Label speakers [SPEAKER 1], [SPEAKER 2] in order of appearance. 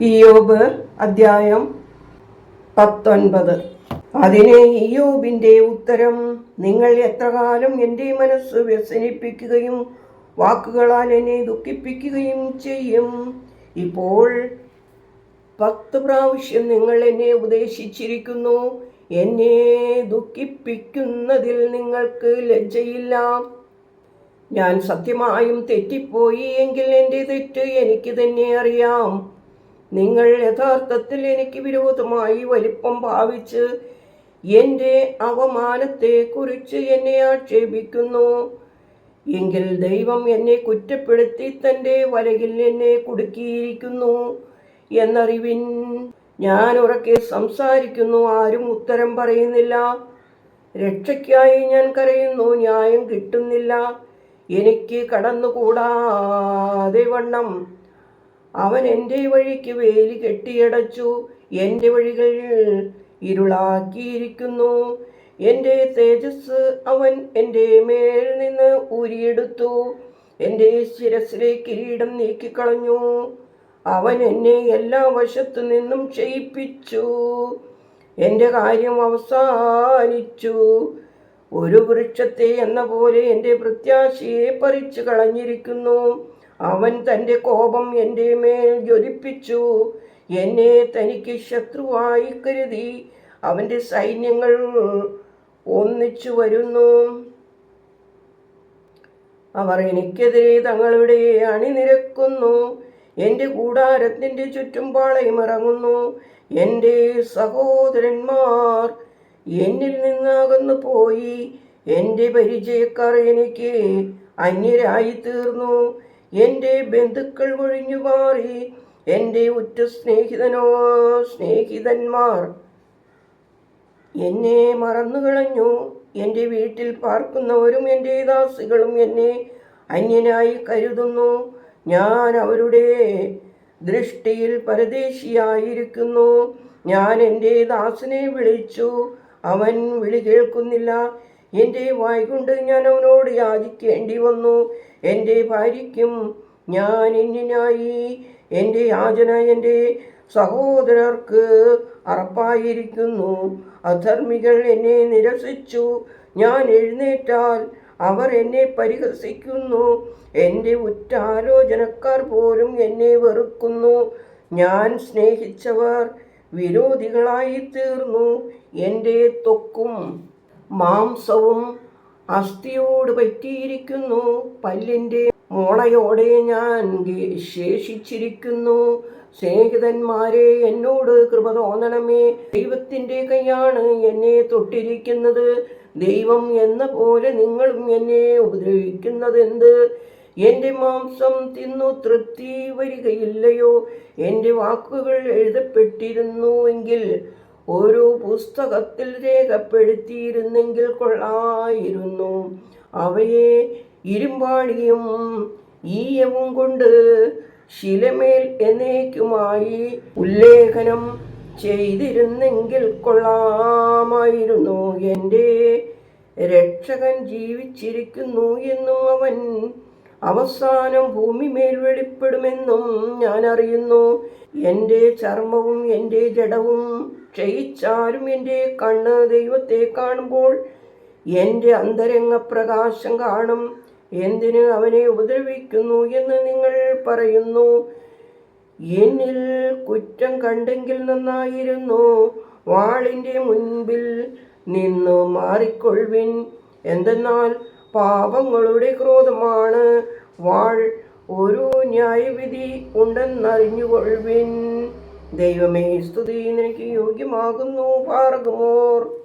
[SPEAKER 1] ഇയോബ് അദ്ധ്യായം പത്തൊൻപത്. അതിന് ഇയോബിന്റെ ഉത്തരം നിങ്ങൾ എത്ര കാലം എന്റെ മനസ്സ് വ്യസനിപ്പിക്കുകയും വാക്കുകളാൽ എന്നെ ദുഃഖിപ്പിക്കുകയും ചെയ്യും. ഇപ്പോൾ പത്ത് പ്രാവശ്യം നിങ്ങൾ എന്നെ ഉപദേശിച്ചിരിക്കുന്നു. എന്നെ ദുഃഖിപ്പിക്കുന്നതിൽ നിങ്ങൾക്ക് ലജ്ജയില്ല. ഞാൻ സത്യമായും തെറ്റിപ്പോയി. എങ്കിൽ എന്റെ തെറ്റ് എനിക്ക് തന്നെ അറിയാം. നിങ്ങൾ യഥാർത്ഥത്തിൽ എനിക്ക് വിരോധമായി വലിപ്പം ഭാവിച്ച് എന്റെ അവമാനത്തെക്കുറിച്ച് എന്നെ ആക്ഷേപിക്കുന്നു. എങ്കിൽ ദൈവം എന്നെ കുറ്റപ്പെടുത്തി തന്റെ വലയിൽ എന്നെ കുടുക്കിയിരിക്കുന്നു എന്നറിവിൻ ഞാൻ ഉറക്കെ സംസാരിക്കുന്നു ആരും ഉത്തരം പറയുന്നില്ല. രക്ഷയ്ക്കായി ഞാൻ കരയുന്നു ന്യായം കിട്ടുന്നില്ല. എനിക്ക് കടന്നുകൂടാതെ വണ്ണം. അവൻ എന്റെ വഴിക്ക് വേലി കെട്ടിയടച്ചു എന്റെ വഴികൾ ഇരുളാക്കിയിരിക്കുന്നു. എന്റെ തേജസ് അവൻ എന്റെ മേൽ നിന്ന് ഊരിയെടുത്തു. എന്റെ ശിരസിലെ കിരീടം നീക്കിക്കളഞ്ഞു. അവൻ എന്നെ എല്ലാ വശത്തു നിന്നും ക്ഷയിപ്പിച്ചു എന്റെ കാര്യം അവസാനിച്ചു. ഒരു വൃക്ഷത്തെ എന്ന പോലെ എന്റെ പ്രത്യാശയെ പറിച്ചു കളഞ്ഞിരിക്കുന്നു. അവൻ തന്റെ കോപം എന്റെ മേൽ ജ്വലിപ്പിച്ചു. എന്നെ തനിക്ക് ശത്രുവായി കരുതി. അവന്റെ സൈന്യങ്ങൾ ഒന്നിച്ചു വരുന്നു. അവർ എനിക്കെതിരെ തങ്ങളുടെ അണിനിരക്കുന്നു. എന്റെ കൂടാരത്തിന്റെ ചുറ്റും പാളയമിറങ്ങുന്നു എന്റെ സഹോദരന്മാർ എന്നിൽ നിന്നകന്നു പോയി. എന്റെ പരിചയക്കാർ എനിക്ക് അന്യരായി തീർന്നു. എന്റെ ബന്ധുക്കൾ ഒഴിഞ്ഞു മാറി. എന്റെ ഉറ്റ സ്നേഹിതനോ സ്നേഹിതന്മാർ എന്നെ മറന്നു കളഞ്ഞു. എന്റെ വീട്ടിൽ പാർക്കുന്നവരും എന്റെ ദാസികളും എന്നെ അന്യനായി കരുതുന്നു. ഞാൻ അവരുടെ ദൃഷ്ടിയിൽ പരദേശിയായിരിക്കുന്നു. ഞാൻ എന്റെ ദാസിനെ വിളിച്ചു. അവൻ വിളി കേൾക്കുന്നില്ല. എന്റെ വായ്കൊണ്ട് ഞാൻ അവനോട് യാചിക്കേണ്ടി വന്നു. എന്റെ ഭാര്യയ്ക്കും ഞാൻ എന്നിനായി എന്റെ യാചന എന്റെ സഹോദരർക്ക് അറപ്പായിരിക്കുന്നു. അധർമ്മികൾ എന്നെ നിരസിച്ചു. ഞാൻ എഴുന്നേറ്റാൽ അവർ എന്നെ പരിഹസിക്കുന്നു. എന്റെ ഉറ്റാലോചനക്കാർ പോലും എന്നെ വെറുക്കുന്നു. ഞാൻ സ്നേഹിച്ചവർ വിരോധികളായി തീർന്നു എന്റെ ത്വക്കും മാംസവും അസ്ഥിയോട് പറ്റിയിരിക്കുന്നു. പല്ലിന്റെ മോളയോടെ ഞാൻ ശേഷിച്ചിരിക്കുന്നു. സ്നേഹിതന്മാരെ എന്നോട് കൃപ തോന്നണമേ. ദൈവത്തിന്റെ കൈയാണ് എന്നെ തൊട്ടിരിക്കുന്നത്. ദൈവം എന്ന പോലെ നിങ്ങളും എന്നെ ഉപദ്രവിക്കുന്നതെന്ത്? എന്റെ മാംസം തിന്നു തൃപ്തി വരികയില്ലയോ? എന്റെ വാക്കുകൾ എഴുതപ്പെട്ടിരുന്നുവെങ്കിൽ ഓരോ പുസ്തകത്തിൽ രേഖപ്പെടുത്തിയിരുന്നെങ്കിൽ കൊള്ളായിരുന്നു. അവയെ ഇരുമ്പാണിയും ഈയവും കൊണ്ട് ശിലമേൽ എന്നേക്കുമായി ഉല്ലേഖനം ചെയ്തിരുന്നെങ്കിൽ കൊള്ളാമായിരുന്നു. എന്റെ രക്ഷകൻ ജീവിച്ചിരിക്കുന്നു എന്നും അവൻ അവസാനം ഭൂമിമേൽ വെളിപ്പെടുമെന്നും ഞാൻ അറിയുന്നു എന്റെ ചർമ്മവും എന്റെ ജഡവും ക്ഷയിച്ചാലും എന്റെ കണ്ണ് ദൈവത്തെ കാണുമ്പോൾ എന്റെ അന്തരംഗ പ്രകാശം കാണും. എന്തിന് അവനെ ഉപദ്രവിക്കുന്നു എന്ന് നിങ്ങൾ പറയുന്നു. എന്നിൽ കുറ്റം കണ്ടെങ്കിൽ നന്നായിരുന്നു. വാളിന്റെ മുൻപിൽ നിന്നു മാറിക്കൊള്ളുവിൻ. എന്തെന്നാൽ പാപങ്ങളുടെ ക്രോധമാണ്. വാൾ ഒരു ന്യായവിധി ഉണ്ടെന്നറിഞ്ഞുകൊള്ളുവിൻ. ദൈവമേ സ്തുതി. നിനക്ക് യോഗ്യമാകുന്നു പാർഗമോർ.